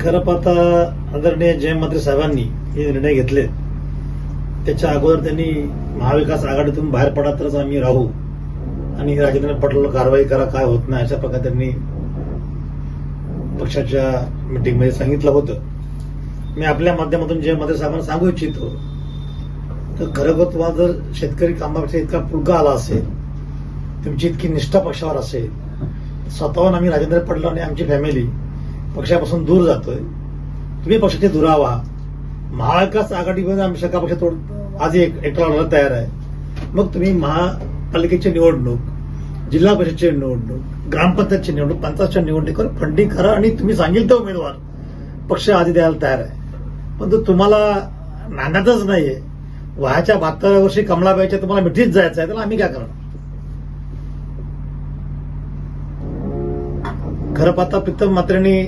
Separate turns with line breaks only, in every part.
खरं पाहता आदरणीय जयमंत्री साहेबांनी हे निर्णय घेतले. त्याच्या अगोदर त्यांनी महाविकास आघाडीतून बाहेर पडा तरच आम्ही राहू. आणि राजेंद्र पटेलला कारवाई करा काय होत नाही अशा प्रकारे त्यांनी पक्षाच्या मिटिंगमध्ये सांगितलं होतं. मी आपल्या माध्यमातून जयमंत्री साहेबांना सांगू इच्छितो तर खरोखर तुम्हाला जर शेतकरी कामापेक्षा इतका पुलका आला असेल तुमची इतकी निष्ठा पक्षावर असेल स्वतःहून आम्ही राजेंद्र पटेल आणि आमची फॅमिली पक्षापासून दूर जातोय. तुम्ही पक्षाचे दुरावा. महाविकास आघाडीमध्ये आम्ही शका पक्ष तोड आज एक एकटा लढायला तयार आहे. मग तुम्ही महापालिकेची निवडणूक जिल्हा परिषदची निवडणूक ग्रामपंचायतची निवडणूक पंचायतच्या निवडणुकीवर फंडिंग करा आणि तुम्ही सांगेल तर उमेदवार पक्ष आधी द्यायला तयार आहे. परंतु तुम्हाला नांदातच नाहीये. वयाच्या बहात्तराव्या वर्षी कमलाबाईच्या तुम्हाला मिठीत जायचं आहे त्याला आम्ही काय करणार? खरं पाहता प्रीतम मात्रेंनी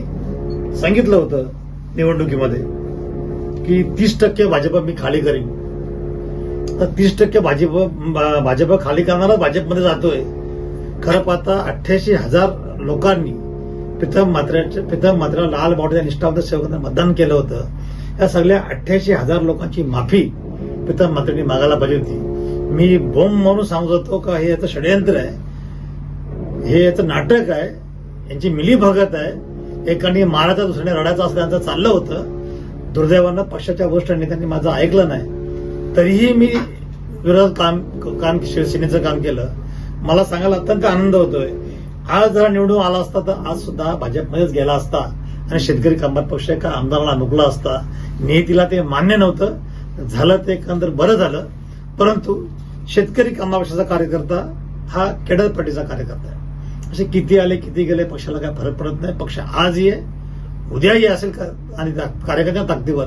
सांगितलं होतं निवडणुकीमध्ये की तीस टक्के भाजप मी खाली करीन. तर तीस टक्के भाजप भाजप खाली करणारा भाजपमध्ये जातोय. खरं पाहता अठ्ठ्याऐंशी हजार लोकांनी प्रीतम मात्रेच्या प्रीतम मात्रेला लाल बॉर्डरच्या निष्ठावंत सेवकांना मतदान केलं होतं. या सगळ्या अठ्ठ्याऐंशी हजार लोकांची माफी प्रीतम मात्रेंनी मागायला पाहिजे होती. मी बोंब म्हणून सांगू जातो का हे याचं षडयंत्र आहे. हे याचं नाटक आहे. यांची मिलीभगत आहे. एकाने मारायचा दुसऱ्याने रडायचं असं त्यांचं चाललं होतं. दुर्दैवानं पक्षाच्या वरिष्ठ नेत्यांनी माझं ऐकलं नाही. तरीही मी विरोधात काम काम शिवसेनेचं काम केलं. मला सांगायला अत्यंत आनंद होतोय. आज जरा निवडून आला असता तर आज सुद्धा भाजपमध्येच गेला असता आणि शेतकरी कामगार पक्ष एका आमदाराला नुकला असता. नेतीला ते मान्य नव्हतं. झालं ते एकंदर बरं झालं. परंतु शेतकरी कामगार पक्षाचा कार्यकर्ता हा केडर पार्टीचा कार्यकर्ता आहे. असे किती आले किती गेले पक्षाला काय फरक पडत नाही. पक्ष आजही आहे. उद्याही असेल का आणि कार्यकर्त्या ताकदीवर.